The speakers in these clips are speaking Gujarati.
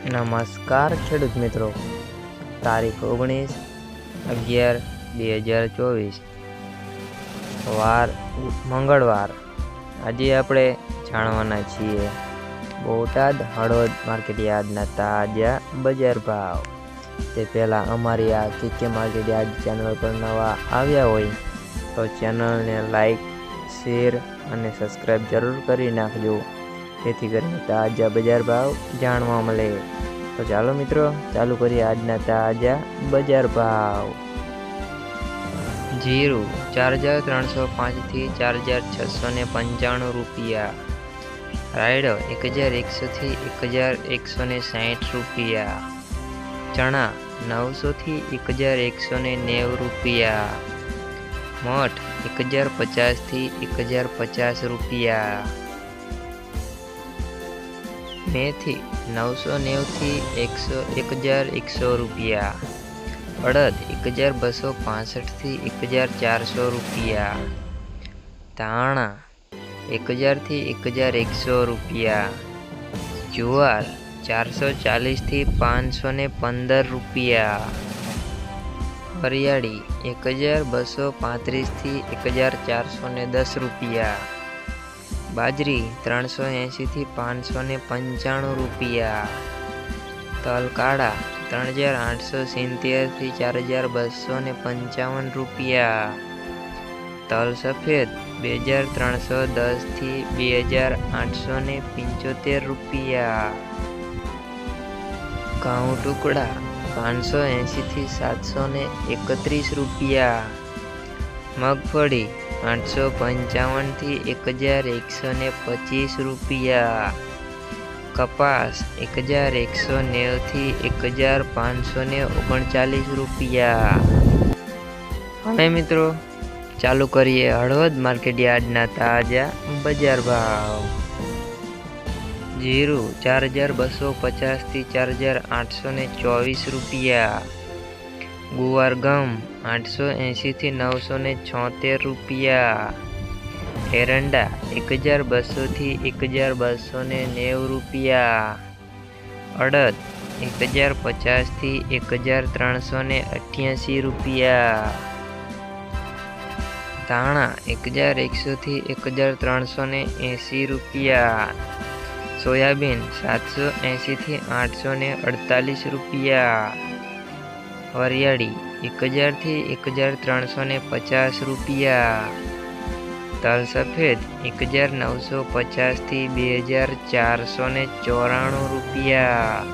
નમસ્કાર, ખેડૂત મિત્રો. તારીખ ઓગણીસ અગિયાર બે હજાર ચોવીસ. વાર મંગળવાર. આજે આપણે જાણવાના છીએ બોટાદ હળવદ માર્કેટ યાર્ડના તાજા બજાર ભાવ. તે પહેલાં અમારી આ કે માર્કેટ યાર્ડ ચેનલ પર નવા આવ્યા હોય તો ચેનલને લાઈક, શેર અને સબસ્ક્રાઈબ જરૂર કરી નાખજો. જેથી કરીને તાજા બજાર ભાવ જાણવા મળે. તો ચાલો મિત્રો, ચાલુ કરીએ આજના તાજા બજાર ભાવ. જીરું ચાર હજાર ત્રણસો પાંચથી ચાર હજાર છસો ને પંચાણું રૂપિયા. રાયડો એક હજાર એકસોથી એક હજાર એકસો ને સાહીઠ રૂપિયા. ચણા નવસોથી એક હજાર એકસો ને નેવું રૂપિયા. મઠ એક હજાર પચાસથી એક હજાર પચાસ રૂપિયા. મેથી નવસો નેવથી એકસો એક હજાર એકસો રૂપિયા. અડદ એક હજાર બસો પાસઠથી એક હજાર ચારસો રૂપિયા. ધાણા એક હજારથી એક હજાર એકસો રૂપિયા. જુવાર ચારસો ચાલીસથી પાંચસો ને પંદર રૂપિયા. હરિયાળી એક હજાર બસો પાંત્રીસથી એક હજાર ચારસો ને દસ રૂપિયા. બાજરી ત્રણસો એંશીથી પાંચસો ને પંચાણું રૂપિયા. તલ કાળા ત્રણ હજાર આઠસો સિત્તેરથી ચાર હજાર બસો ને પંચાવન રૂપિયા. તલ સફેદ બે હજાર ત્રણસો દસથી બે હજાર આઠસો ને પંચોતેર રૂપિયા. ઘઉં ટુકડા પાંચસો એંશીથી સાતસો ને એકત્રીસ રૂપિયા. મગફળી આઠસો પંચાવનથી એક હજાર એકસો ને પચીસ રૂપિયા. કપાસ એક હજાર એકસો નેવથી એક હજાર પાંચસો ને ઓગણચાલીસ રૂપિયા. હવે મિત્રો, ચાલુ કરીએ હળવદ માર્કેટ યાર્ડના તાજા બજાર ભાવ. જીરું ચાર હજાર બસો પચાસથી ચાર હજાર આઠસો ને ચોવીસ રૂપિયા. ગુવાર ગમ આઠસો એંશીથી નવસો ને છોતેર રૂપિયા. એરંડા એક હજાર બસોથી એક હજાર બસો ને નેવું રૂપિયા. અડદ એક હજાર પચાસથી એક હજાર ત્રણસો ને અઠ્યાસી રૂપિયા. ધાણા એક હજાર એકસોથી એક હજાર ત્રણસો ને એંસી રૂપિયા. સોયાબીન સાતસો એંશીથી આઠસો ને અડતાલીસ રૂપિયા. વરિયાળી એક હજારથી એક હજાર ત્રણસો ને પચાસ રૂપિયા. તલ સફેદ એક હજાર નવસો પચાસથી બે હજાર ચારસો ને ચોરાણું રૂપિયા.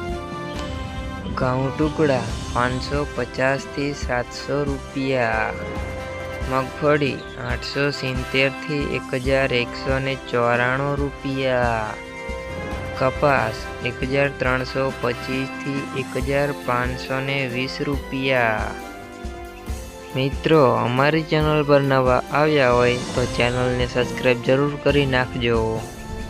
ઘઉં ટુકડા પાંચસો પચાસથી સાતસો રૂપિયા. મગફળી આઠસો સિત્તેરથી એક હજાર એકસો ને ચોરાણું રૂપિયા. કપાસ એક હજાર ત્રણસો પચીસથી એક હજાર પાંચસો ને વીસ રૂપિયા. મિત્રો, અમારી ચેનલ પર નવા આવ્યા હોય તો ચેનલને સબસ્ક્રાઈબ જરૂર કરી નાખજો.